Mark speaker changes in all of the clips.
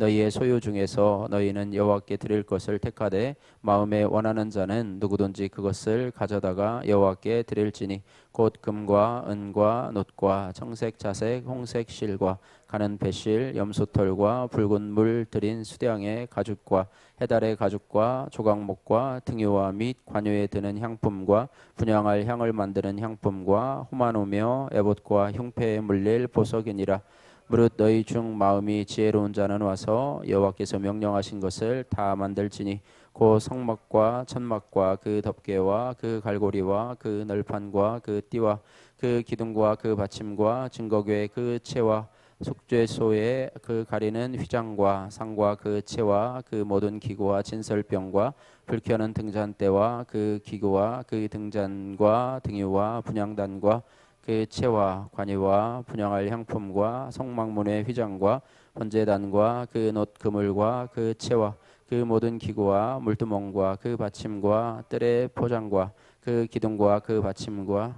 Speaker 1: 너희의 소유 중에서 너희는 여호와께 드릴 것을 택하되 마음에 원하는 자는 누구든지 그것을 가져다가 여호와께 드릴지니 곧 금과 은과 놋과 청색 자색 홍색 실과 가는 배실 염소털과 붉은 물 들인 수량의 가죽과 해달의 가죽과 조각목과 등유와 및 관유에 드는 향품과 분양할 향을 만드는 향품과 호마노며 에봇과 흉패에 물릴 보석이니라 무릇 너희 중 마음이 지혜로운 자는 와서 여호와께서 명령하신 것을 다 만들지니 곧 성막과 천막과 그 덮개와 그 갈고리와 그 널판과 그 띠와 그 기둥과 그 받침과 증거궤 그 채와 속죄소에 그 가리는 휘장과 상과 그 채와 그 모든 기구와 진설병과 불켜는 등잔대와 그 기구와 그 등잔과 등유와 분양단과 그 채와 관이와 분양할 향품과 성막문의 휘장과 번제단과 그 놋 그물과 그 채와 그 모든 기구와 물두멍과 그 받침과 뜰의 포장과 그 기둥과 그 받침과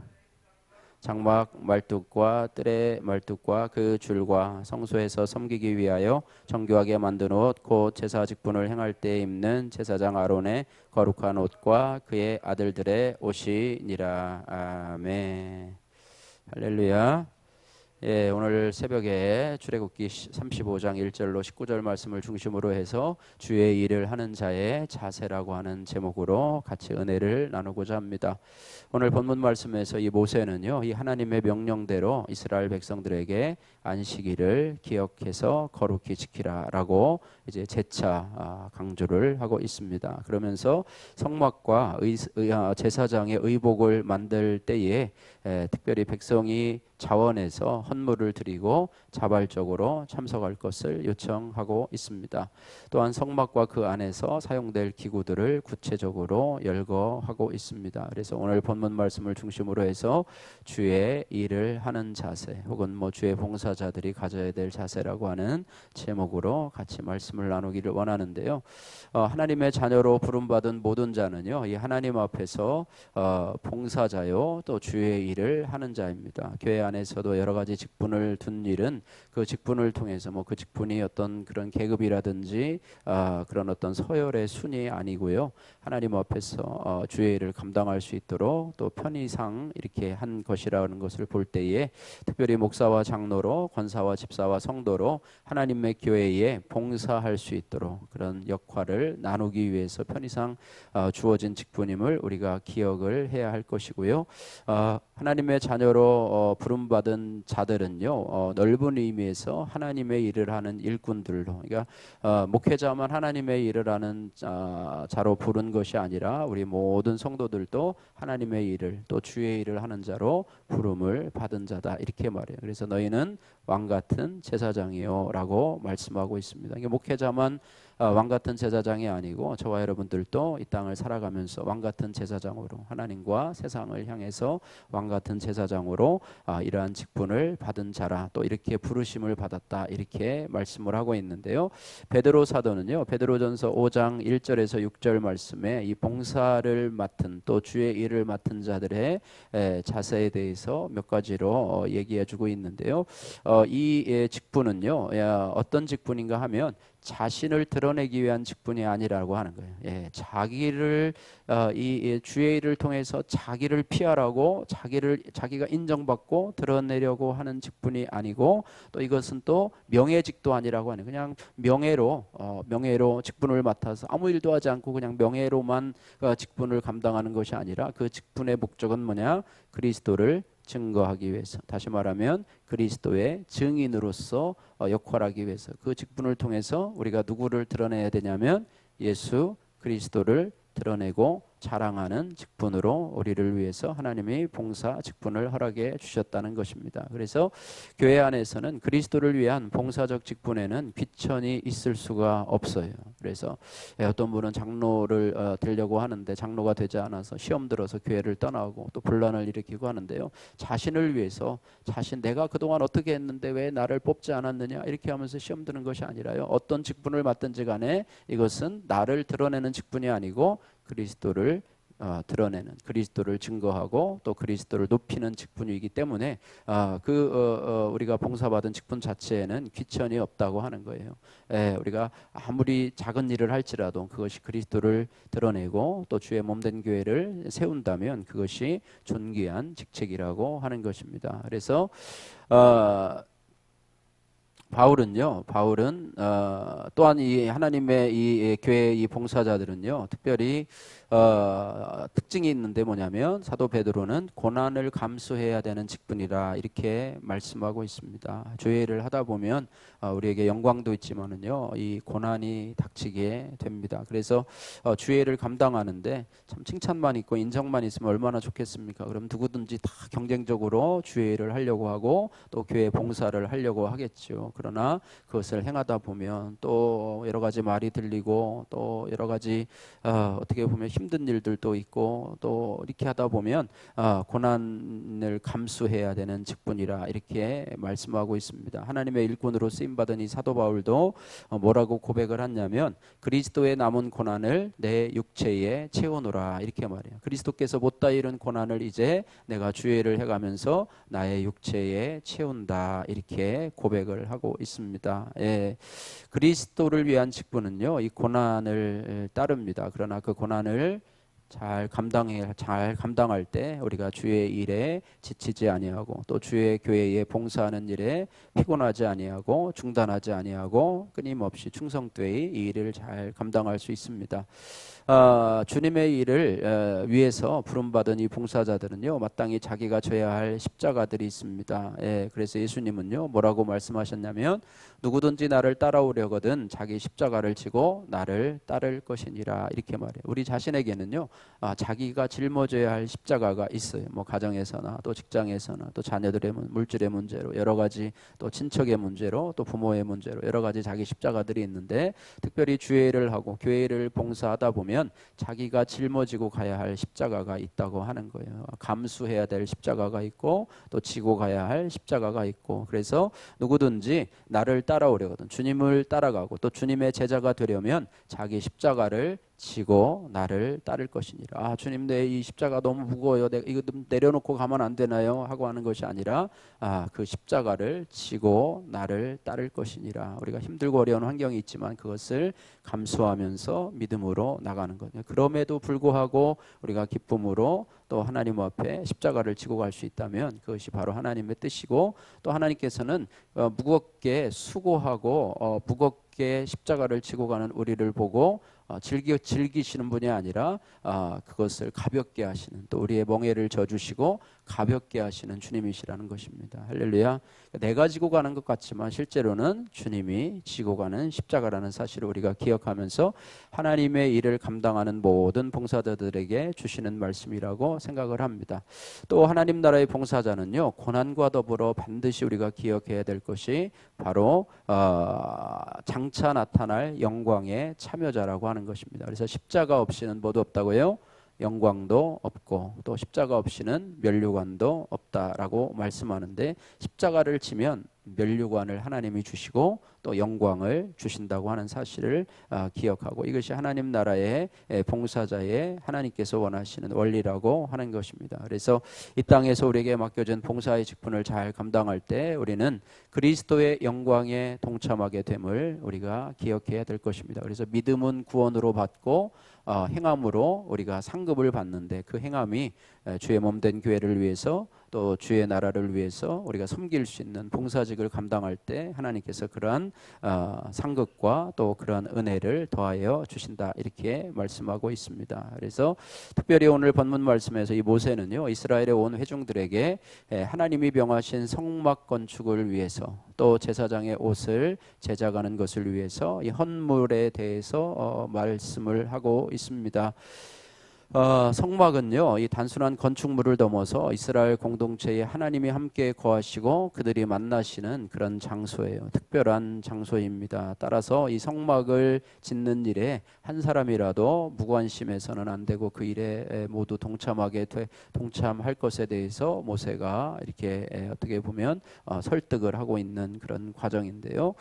Speaker 1: 장막 말뚝과 뜰의 말뚝과 그 줄과 성소에서 섬기기 위하여 정교하게 만든 옷 곧 제사 직분을 행할 때 입는 제사장 아론의 거룩한 옷과 그의 아들들의 옷이니라. 아멘 할렐루야 예, 오늘 새벽에 출애굽기 35장 1절로 19절 말씀을 중심으로 해서 주의 일을 하는 자의 자세라고 하는 제목으로 같이 은혜를 나누고자 합니다. 오늘 본문 말씀에서 이 모세는요, 이 하나님의 명령대로 이스라엘 백성들에게 안식일을 기억해서 거룩히 지키라라고 이제 재차 아, 강조를 하고 있습니다. 그러면서 성막과 의, 아, 제사장의 의복을 만들 때에 특별히 백성이 자원해서 헌물을 드리고 자발적으로 참석할 것을 요청하고 있습니다. 또한 성막과 그 안에서 사용될 기구들을 구체적으로 열거하고 있습니다. 그래서 오늘 본문 말씀을 중심으로 해서 주의 일을 하는 자세 혹은 뭐 주의 봉사자들이 가져야 될 자세라고 하는 제목으로 같이 말씀을 나누기를 원하는데요. 어, 하나님의 자녀로 부름받은 모든 자는요, 이 하나님 앞에서 어, 봉사자요 또 주의 일을 하는 자입니다. 교회 안 에서도 여러 가지 직분을 둔 일은 그 직분을 통해서 뭐 그 직분이 어떤 그런 계급이라든지 아, 그런 어떤 서열의 순위 아니고요. 하나님 앞에서 어, 주의 일을 감당할 수 있도록 또 편의상 이렇게 한 것이라는 것을 볼 때에 특별히 목사와 장로로 권사와 집사와 성도로 하나님의 교회에 봉사할 수 있도록 그런 역할을 나누기 위해서 편의상 어, 주어진 직분임을 우리가 기억을 해야 할 것이고요. 어, 하나님의 자녀로 어, 부름 받은 자들은요 어, 넓은 의미에서 하나님의 일을 하는 일꾼들로 그러니까 어, 목회자만 하나님의 일을 하는 자, 자로 부른 것이 아니라 우리 모든 성도들도 하나님의 일을 또 주의 일을 하는 자로 부름을 받은 자다 이렇게 말해요. 그래서 너희는 왕 같은 제사장이요라고 말씀하고 있습니다. 이게 목회자만 어, 왕 같은 제사장이 아니고 저와 여러분들도 이 땅을 살아가면서 왕 같은 제사장으로 하나님과 세상을 향해서 왕 같은 제사장으로 아, 이러한 직분을 받은 자라 또 이렇게 부르심을 받았다 이렇게 말씀을 하고 있는데요. 베드로 사도는요. 베드로전서 5장 1절에서 6절 말씀에 이 봉사를 맡은 또 주의 일을 맡은 자들의 자세에 대해서 몇 가지로 어, 얘기해 주고 있는데요. 어, 이 예, 직분은요. 어떤 직분인가 하면 자신을 드러내기 위한 직분이 아니라고 하는 거예요. 예, 자기를 어, 이 주의 일을 통해서 자기를 피하라고 자기를 자기가 인정받고 드러내려고 하는 직분이 아니고 또 이것은 또 명예직도 아니라고 하는 그냥 명예로 어, 명예로 직분을 맡아서 아무 일도 하지 않고 그냥 명예로만 어, 직분을 감당하는 것이 아니라 그 직분의 목적은 뭐냐 그리스도를 증거하기 위해서 다시 말하면 그리스도의 증인으로서 어, 역할하기 위해서 그 직분을 통해서 우리가 누구를 드러내야 되냐면 예수 그리스도를 드러내고 자랑하는 직분으로 우리를 위해서 하나님이 봉사 직분을 허락해 주셨다는 것입니다. 그래서 교회 안에서는 그리스도를 위한 봉사적 직분에는 귀천이 있을 수가 없어요. 그래서 어떤 분은 장로를 어, 되려고 하는데 장로가 되지 않아서 시험 들어서 교회를 떠나고 또 분란을 일으키고 하는데요. 자신을 위해서 자신 내가 그동안 어떻게 했는데 왜 나를 뽑지 않았느냐 이렇게 하면서 시험 드는 것이 아니라요. 어떤 직분을 맡든지 간에 이것은 나를 드러내는 직분이 아니고 그리스도를 어, 드러내는 그리스도를 증거하고 또 그리스도를 높이는 직분이기 때문에 어, 그 어, 어, 우리가 봉사받은 직분 자체에는 귀천이 없다고 하는 거예요. 예, 우리가 아무리 작은 일을 할지라도 그것이 그리스도를 드러내고 또 주의 몸된 교회를 세운다면 그것이 존귀한 직책이라고 하는 것입니다. 그래서 어, 바울은요, 바울은 어, 또한 이 하나님의 이 교회 이 봉사자들은요, 특별히 어, 특징이 있는데 뭐냐면 사도 베드로는 고난을 감수해야 되는 직분이라 이렇게 말씀하고 있습니다. 조회를 하다 보면 어, 우리에게 영광도 있지만은요, 이 고난이 닥치게 됩니다. 그래서 어, 주회를 감당하는데 참 칭찬만 있고 인정만 있으면 얼마나 좋겠습니까? 그럼 누구든지 다 경쟁적으로 주회를 하려고 하고 또 교회 봉사를 하려고 하겠죠. 그러나 그것을 행하다 보면 또 여러 가지 말이 들리고 또 여러 가지 어, 어떻게 보면 힘든 일들도 있고 또 이렇게 하다 보면 어, 고난을 감수해야 되는 직분이라 이렇게 말씀하고 있습니다. 하나님의 일꾼으로 쓰임 받은 이 사도 바울도 어, 뭐라고 고백을 했냐면 그리스도의 남은 고난을 내 육체에 채워놓라 이렇게 말해요. 그리스도께서 못다 이룬 고난을 이제 내가 주의를 해가면서 나의 육체에 채운다 이렇게 고백을 하고 있습니다. 예. 그리스도를 위한 직분은요 이 고난을 따릅니다. 그러나 그 고난을 잘 감당해 잘 감당할 때 우리가 주의 일에 지치지 아니하고 또 주의 교회에 봉사하는 일에 피곤하지 아니하고 중단하지 아니하고 끊임없이 충성되이 이 일을 잘 감당할 수 있습니다. 어, 주님의 일을 어, 위해서 부름받은 이 봉사자들은요 마땅히 자기가 져야 할 십자가들이 있습니다. 예, 그래서 예수님은요 뭐라고 말씀하셨냐면 누구든지 나를 따라오려거든 자기 십자가를 지고 나를 따를 것이니라 이렇게 말해요. 우리 자신에게는요 아, 자기가 짊어져야 할 십자가가 있어요. 뭐 가정에서나 또 직장에서나 또 자녀들의 물질의 문제로 여러 가지 또 친척의 문제로 또 부모의 문제로 여러 가지 자기 십자가들이 있는데 특별히 주회를 하고 교회를 봉사하다 보면 자기가 짊어지고 가야 할 십자가가 있다고 하는 거예요. 감수해야 될 십자가가 있고 또 지고 가야 할 십자가가 있고 그래서 누구든지 나를 따 라오려거든. 주님을 따라가고 또 주님의 제자가 되려면 자기 십자가를 지고 나를 따를 것이니라. 아, 주님 내 이 십자가 너무 무거워요. 내가 이거 내려놓고 가면 안 되나요? 하고 하는 것이 아니라 아, 그 십자가를 지고 나를 따를 것이니라. 우리가 힘들고 어려운 환경이 있지만 그것을 감수하면서 믿음으로 나가는 거죠. 그럼에도 불구하고 우리가 기쁨으로 또 하나님 앞에 십자가를 지고 갈 수 있다면 그것이 바로 하나님의 뜻이고 또 하나님께서는 어, 무겁게 수고하고 어, 무겁게 십자가를 지고 가는 우리를 보고 어, 즐기 즐기시는 분이 아니라 어, 그것을 가볍게 하시는 또 우리의 멍에를 져주시고 가볍게 하시는 주님이시라는 것입니다. 할렐루야. 내가 지고 가는 것 같지만 실제로는 주님이 지고 가는 십자가라는 사실을 우리가 기억하면서 하나님의 일을 감당하는 모든 봉사자들에게 주시는 말씀이라고 생각을 합니다. 또 하나님 나라의 봉사자는요 고난과 더불어 반드시 우리가 기억해야 될 것이 바로 어, 장차 나타날 영광의 참여자라고 하는 것입니다. 그래서 십자가 없이는 모두 없다고요. 영광도 없고 또 십자가 없이는 면류관도 없다라고 말씀하는데 십자가를 치면 면류관을 하나님이 주시고 또 영광을 주신다고 하는 사실을 아, 기억하고 이것이 하나님 나라의 봉사자의 하나님께서 원하시는 원리라고 하는 것입니다. 그래서 이 땅에서 우리에게 맡겨진 봉사의 직분을 잘 감당할 때 우리는 그리스도의 영광에 동참하게 됨을 우리가 기억해야 될 것입니다. 그래서 믿음은 구원으로 받고 어, 행함으로 우리가 상급을 받는데 그 행함이 주의 몸 된 교회를 위해서 또 주의 나라를 위해서 우리가 섬길 수 있는 봉사직을 감당할 때 하나님께서 그러한 어, 상급과 또 그러한 은혜를 더하여 주신다 이렇게 말씀하고 있습니다. 그래서 특별히 오늘 본문 말씀에서 이 모세는요 이스라엘의 온 회중들에게 하나님이 병하신 성막 건축을 위해서 또 제사장의 옷을 제작하는 것을 위해서 이 헌물에 대해서 어, 말씀을 하고 있습니다. 어, 성막은요, 이 단순한 건축물을 넘어서 이스라엘 공동체에 하나님이 함께 거하시고 그들이 만나시는 그런 장소예요. 특별한 장소입니다. 따라서 이 성막을 짓는 일에 한 사람이라도 무관심해서는 안 되고 그 일에 모두 동참하게 돼, 동참할 것에 대해서 모세가 이렇게 어떻게 보면 어, 설득을 하고 있는 그런 과정인데요.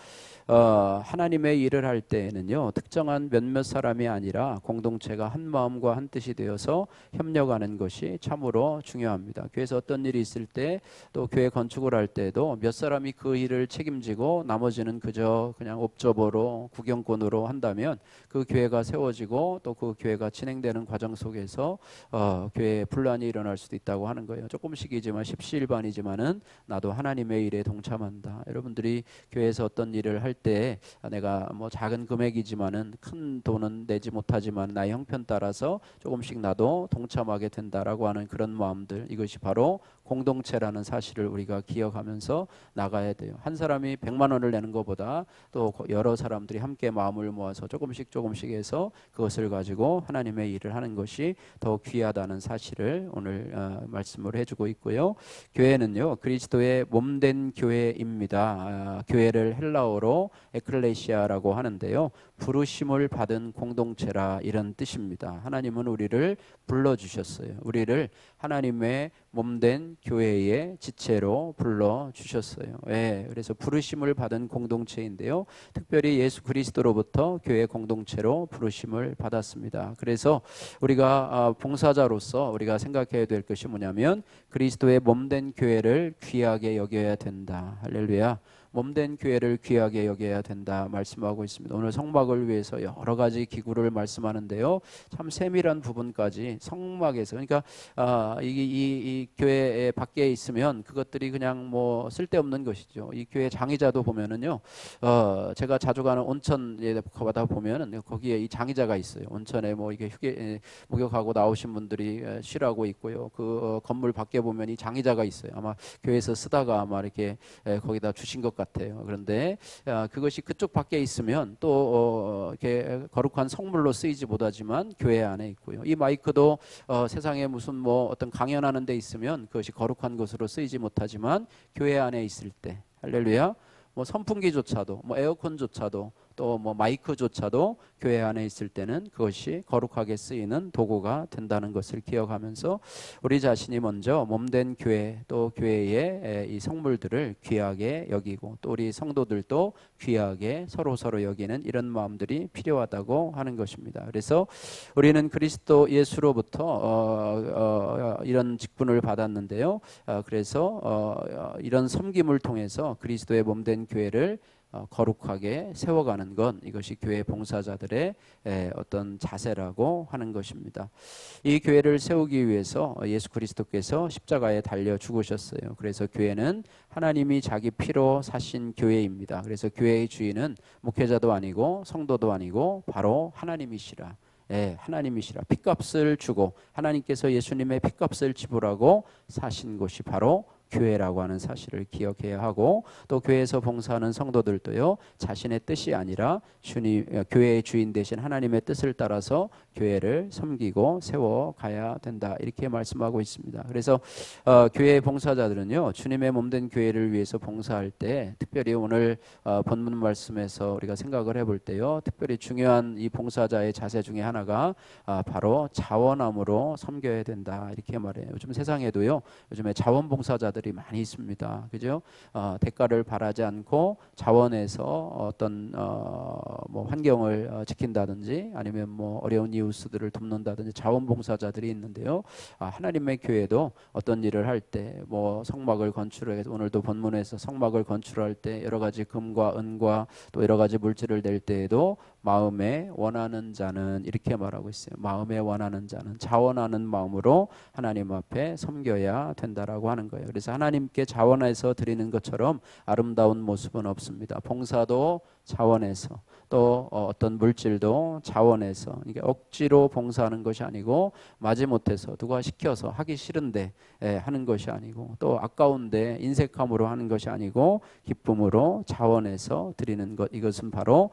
Speaker 1: 어, 하나님의 일을 할 때에는요, 특정한 몇몇 사람이 아니라 공동체가 한 마음과 한 뜻이 되어서 협력하는 것이 참으로 중요합니다. 교회에서 어떤 일이 있을 때 또 교회 건축을 할 때도 몇 사람이 그 일을 책임지고 나머지는 그저 그냥 옵저버로 구경꾼으로 한다면 그 교회가 세워지고 또 그 교회가 진행되는 과정 속에서 어, 교회에 분란이 일어날 수도 있다고 하는 거예요. 조금씩이지만 십시일반이지만은 나도 하나님의 일에 동참한다. 여러분들이 교회에서 어떤 일을 할 때 내가 뭐 작은 금액이지만은 큰 돈은 내지 못하지만 나의 형편 따라서 조금씩 나도 동참하게 된다라고 하는 그런 마음들 이것이 바로 공동체라는 사실을 우리가 기억하면서 나가야 돼요. 한 사람이 100만 원을 내는 것보다 또 여러 사람들이 함께 마음을 모아서 조금씩 조금씩 해서 그것을 가지고 하나님의 일을 하는 것이 더 귀하다는 사실을 오늘 어, 말씀을 해주고 있고요. 교회는요 그리스도의 몸된 교회입니다. 아, 교회를 헬라어로 에클레시아라고 하는데요. 부르심을 받은 공동체라 이런 뜻입니다. 하나님은 우리를 불러 주셨어요. 우리를 하나님의 몸된 교회의 지체로 불러 주셨어요. 예, 그래서 부르심을 받은 공동체인데요. 특별히 예수 그리스도로부터 교회 공동체로 부르심을 받았습니다. 그래서 우리가 아, 봉사자로서 우리가 생각해야 될 것이 뭐냐면 그리스도의 몸된 교회를 귀하게 여겨야 된다. 할렐루야. 몸된 교회를 귀하게 여겨야 된다 말씀하고 있습니다. 오늘 성막을 위해서 여러 가지 기구를 말씀하는데요. 참 세밀한 부분까지 성막에서 그러니까 아, 이, 이, 이 교회 밖에 있으면 그것들이 그냥 뭐 쓸데없는 것이죠. 이 교회 장의자도 보면은요. 어, 제가 자주 가는 온천에 가다 보면은 거기에 이 장의자가 있어요. 온천에 뭐 이게 휴게 목욕하고 나오신 분들이 쉬라고 있고요. 그 어, 건물 밖에 보면 이 장의자가 있어요. 아마 교회에서 쓰다가 아마 이렇게 거기다 주신 것. 그런데 아, 그것이 그쪽 밖에 있으면 또 어, 이렇게 거룩한 성물로 쓰이지 못하지만 교회 안에 있고요. 이 마이크도 어, 세상에 무슨 뭐 어떤 강연하는 데 있으면 그것이 거룩한 것으로 쓰이지 못하지만 교회 안에 있을 때 할렐루야. 뭐 선풍기조차도 뭐 에어컨조차도 또 뭐 마이크조차도 교회 안에 있을 때는 그것이 거룩하게 쓰이는 도구가 된다는 것을 기억하면서 우리 자신이 먼저 몸된 교회 또 교회의 이 성물들을 귀하게 여기고 또 우리 성도들도 귀하게 서로 서로 여기는 이런 마음들이 필요하다고 하는 것입니다. 그래서 우리는 그리스도 예수로부터 어, 어, 이런 직분을 받았는데요. 어, 그래서 어, 이런 섬김을 통해서 그리스도의 몸된 교회를 어, 거룩하게 세워가는 건 이것이 교회 봉사자들의 어떤 자세라고 하는 것입니다. 이 교회를 세우기 위해서 예수 그리스도께서 십자가에 달려 죽으셨어요. 그래서 교회는 하나님이 자기 피로 사신 교회입니다. 그래서 교회의 주인은 목회자도 아니고 성도도 아니고 바로 하나님이시라. 예, 하나님이시라. 핏값을 주고 하나님께서 예수님의 핏값을 지불하고 사신 곳이 바로 교회라고 하는 사실을 기억해야 하고 또 교회에서 봉사하는 성도들도요 자신의 뜻이 아니라 주님 교회의 주인 되신 하나님의 뜻을 따라서 교회를 섬기고 세워 가야 된다 이렇게 말씀하고 있습니다. 그래서 어, 교회 봉사자들은요 주님의 몸된 교회를 위해서 봉사할 때 특별히 오늘 어, 본문 말씀에서 우리가 생각을 해볼 때요 특별히 중요한 이 봉사자의 자세 중에 하나가 아, 바로 자원함으로 섬겨야 된다 이렇게 말해요. 요즘 세상에도요 요즘에 자원봉사자들 이 많이 있습니다. 그죠? 어, 대가를 바라지 않고 자원에서 어떤 어, 뭐 환경을 어, 지킨다든지 아니면 뭐 어려운 이웃들을 돕는다든지 자원봉사자들이 있는데요. 아, 하나님의 교회도 어떤 일을 할 때 뭐 성막을 건축을 오늘도 본문에서 성막을 건축할 때 여러 가지 금과 은과 또 여러 가지 물질을 낼 때에도 마음에 원하는 자는 이렇게 말하고 있어요. 마음에 원하는 자는 자원하는 마음으로 하나님 앞에 섬겨야 된다라고 하는 거예요. 그래서 하나님께 자원해서 드리는 것처럼 아름다운 모습은 없습니다. 봉사도 자원해서 또 어, 어떤 물질도 자원해서 이게 억지로 봉사하는 것이 아니고 마지못해서 누가 시켜서 하기 싫은데 예, 하는 것이 아니고 또 아까운데 인색함으로 하는 것이 아니고 기쁨으로 자원해서 드리는 것 이것은 바로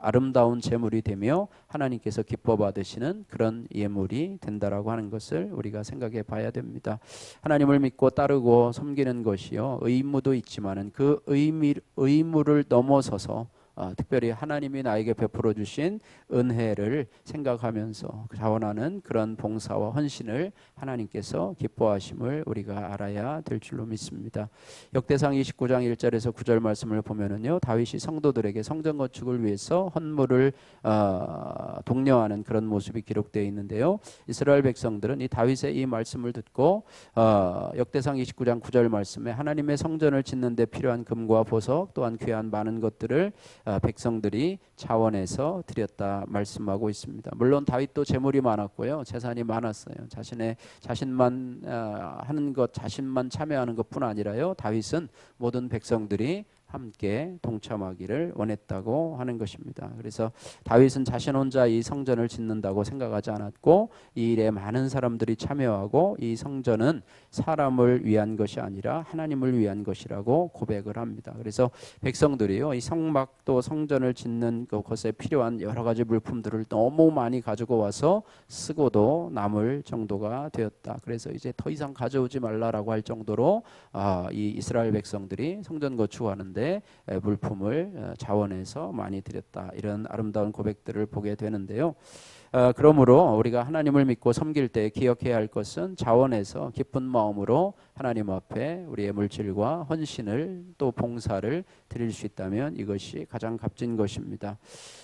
Speaker 1: 아름다운 제물이 되며 하나님께서 기뻐 받으시는 그런 예물이 된다라고 하는 것을 우리가 생각해 봐야 됩니다. 하나님을 믿고 따르고 섬기는 것이요 의무도 있지만은 그 의미 의무를 넘어서서 어, 특별히 하나님이 나에게 베풀어 주신 은혜를 생각하면서 자원하는 그런 봉사와 헌신을 하나님께서 기뻐하심을 우리가 알아야 될 줄로 믿습니다. 역대상 29장 1절에서 9절 말씀을 보면은요 다윗이 성도들에게 성전 건축을 위해서 헌물을 어, 독려하는 그런 모습이 기록되어 있는데요. 이스라엘 백성들은 이 다윗의 이 말씀을 듣고 어, 역대상 29장 9절 말씀에 하나님의 성전을 짓는 데 필요한 금과 보석 또한 귀한 많은 것들을 어, 백성들이 자원해서 드렸다 말씀하고 있습니다. 물론 다윗도 재물이 많았고요, 재산이 많았어요. 자신의 자신만 어, 하는 것, 자신만 참여하는 것뿐 아니라요. 다윗은 모든 백성들이 함께 동참하기를 원했다고 하는 것입니다. 그래서 다윗은 자신 혼자 이 성전을 짓는다고 생각하지 않았고 이 일에 많은 사람들이 참여하고 이 성전은 사람을 위한 것이 아니라 하나님을 위한 것이라고 고백을 합니다. 그래서 백성들이요 이 성막 또 성전을 짓는 그것에 필요한 여러 가지 물품들을 너무 많이 가지고 와서 쓰고도 남을 정도가 되었다. 그래서 이제 더 이상 가져오지 말라라고 할 정도로 아, 이 이스라엘 백성들이 성전 거축하는데 가운데 물품을 어, 자원해서 많이 드렸다 이런 아름다운 고백들을 보게 되는데요. 어, 그러므로 우리가 하나님을 믿고 섬길 때 기억해야 할 것은 자원해서 기쁜 마음으로 하나님 앞에 우리의 물질과 헌신을 또 봉사를 드릴 수 있다면 이것이 가장 값진 것입니다.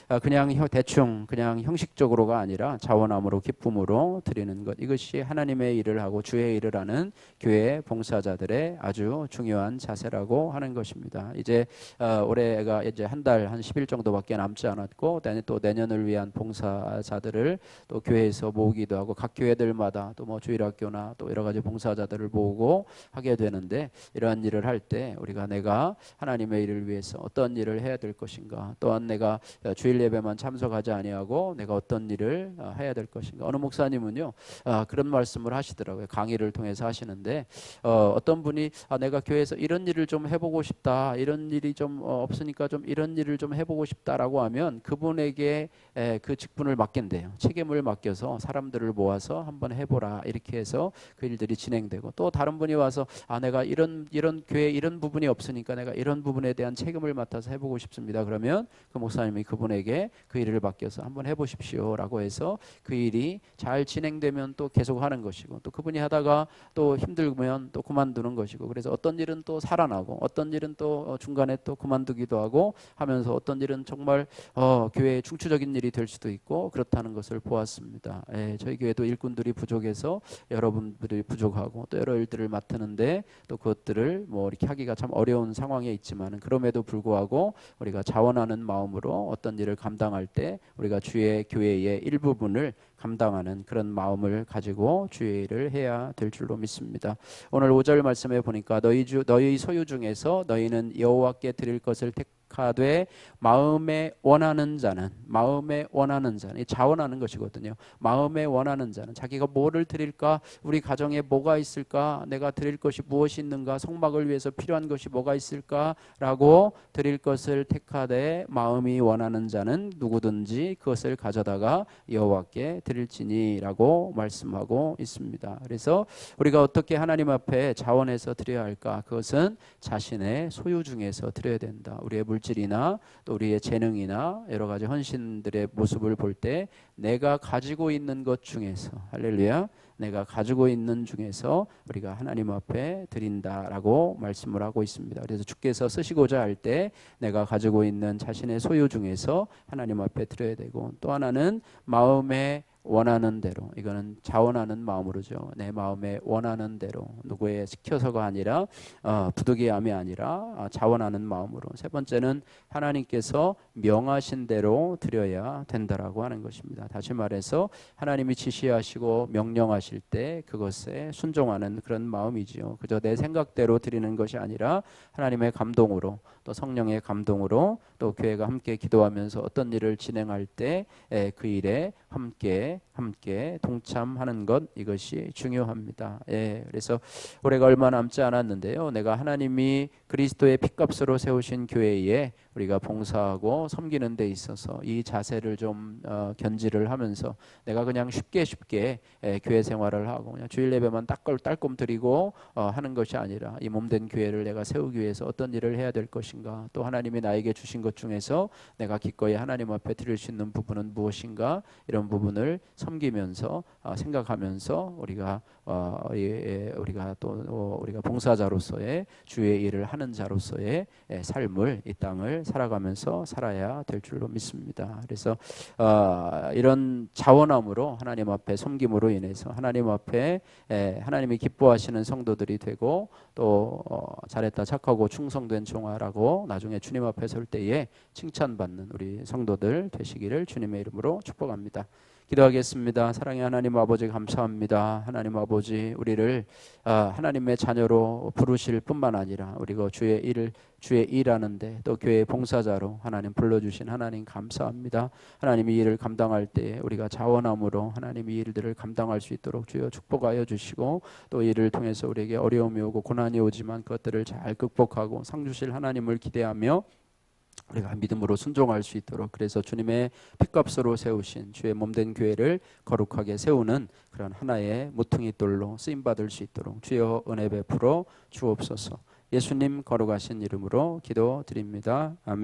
Speaker 1: 아, 그냥 대충 그냥 형식적으로가 아니라 자원함으로 기쁨으로 드리는 것 이것이 하나님의 일을 하고 주의 일을 하는 교회 봉사자들의 아주 중요한 자세라고 하는 것입니다. 이제 어, 올해가 이제 한달한 10일 정도밖에 남지 않았고 또 내년을 위한 봉사자들을 또 교회에서 모으기도 하고 각 교회들마다 또 뭐 주일학교나 또 여러 가지 봉사자들을 모으고 하게 되는데 이러한 일을 할 때 우리가 내가 하나님의 일을 위해서 어떤 일을 해야 될 것인가 또한 내가 주일 예배만 참석하지 아니하고 내가 어떤 일을 어, 해야 될 것인가. 어느 목사님은요 아, 그런 말씀을 하시더라고요. 강의를 통해서 하시는데 어, 어떤 분이 아, 내가 교회에서 이런 일을 좀 해보고 싶다 이런 일이 좀 어, 없으니까 좀 이런 일을 좀 해보고 싶다라고 하면 그분에게 에, 그 직분을 맡긴대요. 책임을 맡겨서 사람들을 모아서 한번 해보라 이렇게 해서 그 일들이 진행되고 또 다른 분이 와서 아 내가 이런 이런 교회 이런 부분이 없으니까 내가 이런 부분에 대한 책임을 맡아서 해보고 싶습니다. 그러면 그 목사님이 그분에게 그 일을 맡겨서 한번 해보십시오라고 해서 그 일이 잘 진행되면 또 계속 하는 것이고 또 그분이 하다가 또 힘들면 또 그만두는 것이고 그래서 어떤 일은 또 살아나고 어떤 일은 또 어, 중간에 또 그만두기도 하고 하면서 어떤 일은 정말 어, 교회의 충추적인 일이 될 수도 있고 그렇다는 것을 보았습니다. 예, 저희 교회도 일꾼들이 부족해서 여러분들이 부족하고 또 여러 일들을 맡 맡는데 또 그것들을 뭐 이렇게 하기가 참 어려운 상황에 있지만 그럼에도 불구하고 우리가 자원하는 마음으로 어떤 일을 감당할 때 우리가 주의 교회의 일부분을 감당하는 그런 마음을 가지고 주의 일을 해야 될 줄로 믿습니다. 오늘 5절 말씀에 보니까 너희 주 너희 소유 중에서 너희는 여호와께 드릴 것을 택 하되 마음에 원하는 자는 마음에 원하는 자는 자원하는 것이거든요. 마음에 원하는 자는 자기가 뭐를 드릴까 우리 가정에 뭐가 있을까 내가 드릴 것이 무엇이 있는가 성막을 위해서 필요한 것이 뭐가 있을까라고 드릴 것을 택하되 마음이 원하는 자는 누구든지 그것을 가져다가 여호와께 드릴지니라고 말씀하고 있습니다. 그래서 우리가 어떻게 하나님 앞에 자원해서 드려야 할까 그것은 자신의 소유 중에서 드려야 된다. 우리의 물 물질이나 또 우리의 재능이나 여러 가지 헌신들의 모습을 볼 때 내가 가지고 있는 것 중에서 할렐루야 내가 가지고 있는 중에서 우리가 하나님 앞에 드린다라고 말씀을 하고 있습니다. 그래서 주께서 쓰시고자 할 때 내가 가지고 있는 자신의 소유 중에서 하나님 앞에 드려야 되고 또 하나는 마음의 원하는 대로 이거는 자원하는 마음으로죠. 내 마음에 원하는 대로 누구의 시켜서가 아니라 어, 부득이함이 아니라 어, 자원하는 마음으로. 세 번째는 하나님께서 명하신 대로 드려야 된다라고 하는 것입니다. 다시 말해서 하나님이 지시하시고 명령하 실 때 그것에 순종하는 그런 마음이지요. 그저 내 생각대로 드리는 것이 아니라 하나님의 감동으로 또 성령의 감동으로 또 교회가 함께 기도하면서 어떤 일을 진행할 때 그 일에 함께 함께 동참하는 것 이것이 중요합니다. 예, 그래서 올해가 얼마 남지 않았는데요. 내가 하나님이 그리스도의 피값으로 세우신 교회에 우리가 봉사하고 섬기는 데 있어서 이 자세를 좀 어, 견지를 하면서 내가 그냥 쉽게 쉽게 예, 교회 생활을 하고 그냥 주일 예배만 따끔 딸끔 드리고 어, 하는 것이 아니라 이 몸된 교회를 내가 세우기 위해서 어떤 일을 해야 될 것인가 또 하나님이 나에게 주신 것 중에서 내가 기꺼이 하나님 앞에 드릴 수 있는 부분은 무엇인가 이런 부분을 섬기면서 어, 생각하면서 우리가 어, 우리가 또 어, 우리가 봉사자로서의 주의 일을 하는 자로서의 예, 삶을 이 땅을 살아가면서 살아야 될 줄로 믿습니다. 그래서 어, 이런 자원함으로 하나님 앞에 섬김으로 인해서 하나님 앞에 예, 하나님이 기뻐하시는 성도들이 되고 또 어, 잘했다 착하고 충성된 종아라고 나중에 주님 앞에 설 때에 칭찬받는 우리 성도들 되시기를 주님의 이름으로 축복합니다. 기도하겠습니다. 사랑의 하나님 아버지 감사합니다. 하나님 아버지 우리를 아, 하나님의 자녀로 부르실 뿐만 아니라 우리가 주의 일을 주의 일하는데 또 교회 봉사자로 하나님 불러주신 하나님 감사합니다. 하나님 이 일을 감당할 때 우리가 자원함으로 하나님 이 일들을 감당할 수 있도록 주여 축복하여 주시고 또 이를 통해서 우리에게 어려움이 오고 고난이 오지만 그것들을 잘 극복하고 상 주실 하나님을 기대하며 우리가 믿음으로 순종할 수 있도록 그래서 주님의 핏값으로 세우신 주의 몸된 교회를 거룩하게 세우는 그런 하나의 모퉁이 돌로 쓰임 받을 수 있도록 주여 은혜 베풀어 주옵소서. 예수님 거룩하신 이름으로 기도드립니다. 아멘.